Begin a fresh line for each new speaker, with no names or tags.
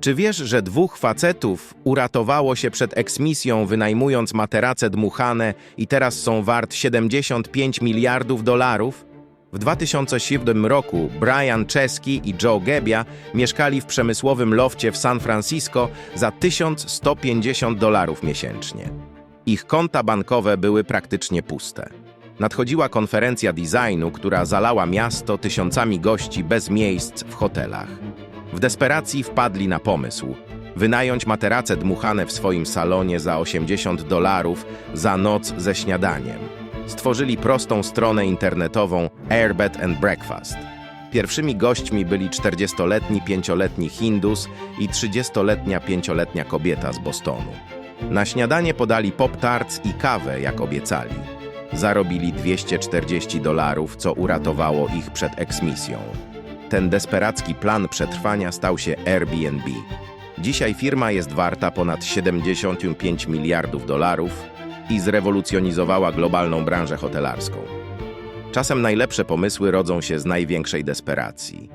Czy wiesz, że dwóch facetów uratowało się przed eksmisją wynajmując materace dmuchane i teraz są wart 75 miliardów dolarów? W 2007 roku Brian Czeski i Joe Gebbia mieszkali w przemysłowym lofcie w San Francisco za 1150 dolarów miesięcznie. Ich konta bankowe były praktycznie puste. Nadchodziła konferencja designu, która zalała miasto tysiącami gości bez miejsc w hotelach. W desperacji wpadli na pomysł wynająć materace dmuchane w swoim salonie za 80 dolarów za noc ze śniadaniem. Stworzyli prostą stronę internetową Airbed and Breakfast. Pierwszymi gośćmi byli 40-letni pięcioletni Hindus i 30-letnia pięcioletnia kobieta z Bostonu. Na śniadanie podali pop-tarts i kawę, jak obiecali. Zarobili 240 dolarów, co uratowało ich przed eksmisją. Ten desperacki plan przetrwania stał się Airbnb. Dzisiaj firma jest warta ponad 75 miliardów dolarów i zrewolucjonizowała globalną branżę hotelarską. Czasem najlepsze pomysły rodzą się z największej desperacji.